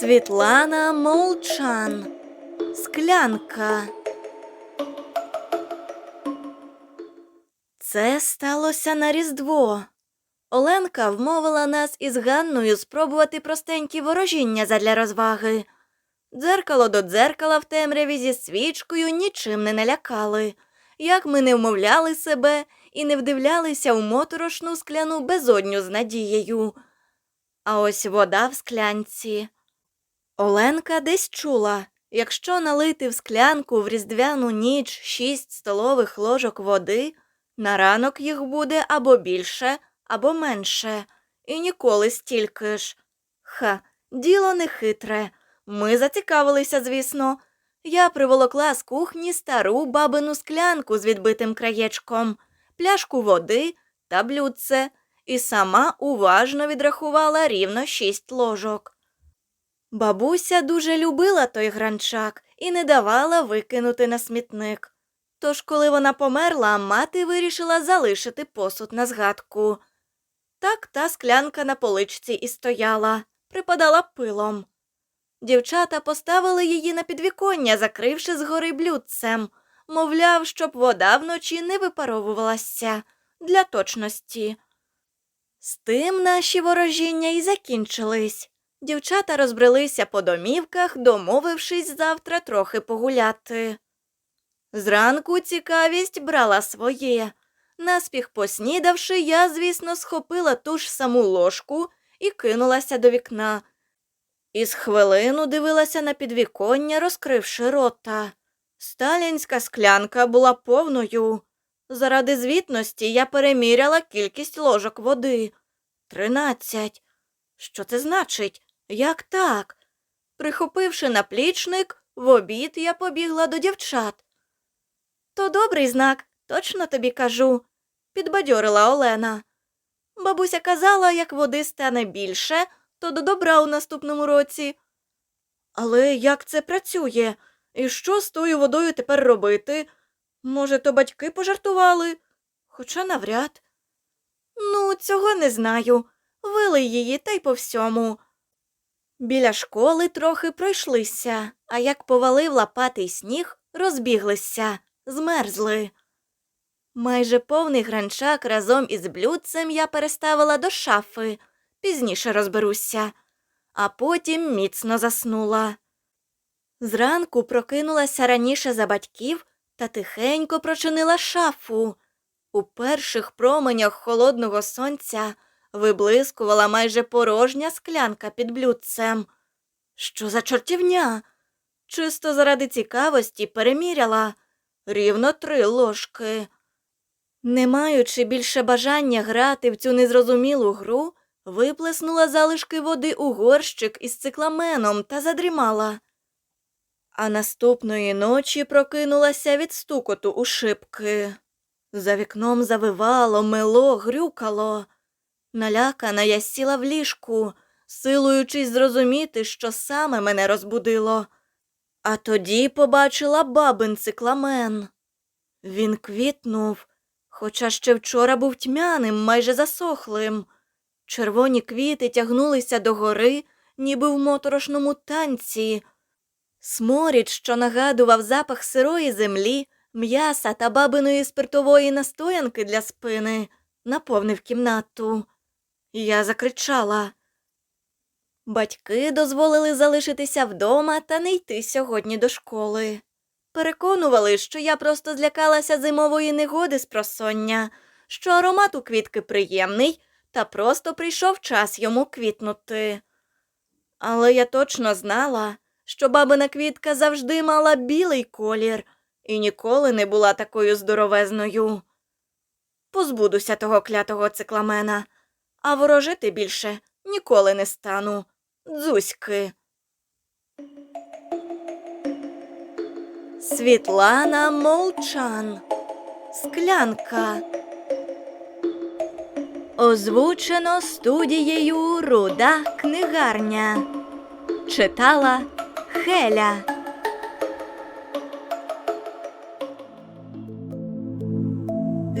Світлана Молчан. Склянка. Це сталося на Різдво. Оленка вмовила нас із Ганною спробувати простенькі ворожіння задля розваги. Дзеркало до дзеркала в темряві зі свічкою нічим не налякали. Як ми не вмовляли себе і не вдивлялися у моторошну скляну безодню з надією. А ось вода в склянці. Оленка десь чула, якщо налити в склянку в різдвяну ніч шість столових ложок води, на ранок їх буде або більше, або менше, і ніколи стільки ж. Ха, діло не хитре. Ми зацікавилися, звісно. Я приволокла з кухні стару бабину склянку з відбитим краєчком, пляшку води та блюдце, і сама уважно відрахувала рівно шість ложок. Бабуся дуже любила той гранчак і не давала викинути на смітник. Тож, коли вона померла, мати вирішила залишити посуд на згадку. Так та склянка на поличці і стояла, припадала пилом. Дівчата поставили її на підвіконня, закривши згори блюдцем, мовляв, щоб вода вночі не випаровувалася для точності. З тим наші ворожіння і закінчились. Дівчата розбрелися по домівках, домовившись завтра трохи погуляти. Зранку цікавість брала своє. Наспіх поснідавши, я, звісно, схопила ту ж саму ложку і кинулася до вікна. Із хвилину дивилася на підвіконня, розкривши рота. Сталінська склянка була повною. Заради звітності я переміряла кількість ложок води. Тринадцять. Що це значить? Як так? Прихопивши наплічник, в обід я побігла до дівчат. То добрий знак, точно тобі кажу, підбадьорила Олена. Бабуся казала, як води стане більше, то до добра у наступному році. Але як це працює? І що з тою водою тепер робити? Може, то батьки пожартували? Хоча навряд. Ну, цього не знаю. Вилий її та й по всьому. Біля школи трохи пройшлися, а як повалив лопатий сніг, розбіглися, змерзли. Майже повний гранчак разом із блюдцем я переставила до шафи, пізніше розберуся, а потім міцно заснула. Зранку прокинулася раніше за батьків та тихенько прочинила шафу. У перших променях холодного сонця виблискувала майже порожня склянка під блюдцем. Що за чортівня? Чисто заради цікавості переміряла рівно три ложки. Не маючи більше бажання грати в цю незрозумілу гру, виплеснула залишки води у горщик із цикламеном та задрімала. А наступної ночі прокинулася від стукоту у шибки. За вікном завивало, мело, грюкало. Налякана я сіла в ліжку, силуючись зрозуміти, що саме мене розбудило. А тоді побачила бабин цикламен. Він квітнув, хоча ще вчора був тьмяним, майже засохлим. Червоні квіти тягнулися догори, ніби в моторошному танці. Сморід, що нагадував запах сирої землі, м'яса та бабиної спиртової настоянки для спини, наповнив кімнату. Я закричала. Батьки дозволили залишитися вдома та не йти сьогодні до школи. Переконували, що я просто злякалася зимової негоди з просоння, що аромат у квітки приємний, та просто прийшов час йому квітнути. Але я точно знала, що бабина квітка завжди мала білий колір і ніколи не була такою здоровезною. Позбудуся того клятого цикламена, а ворожити більше ніколи не стану. Дзузьки. Світлана Молчан. Склянка. Озвучено студією Руда книгарня. Читала Хеля.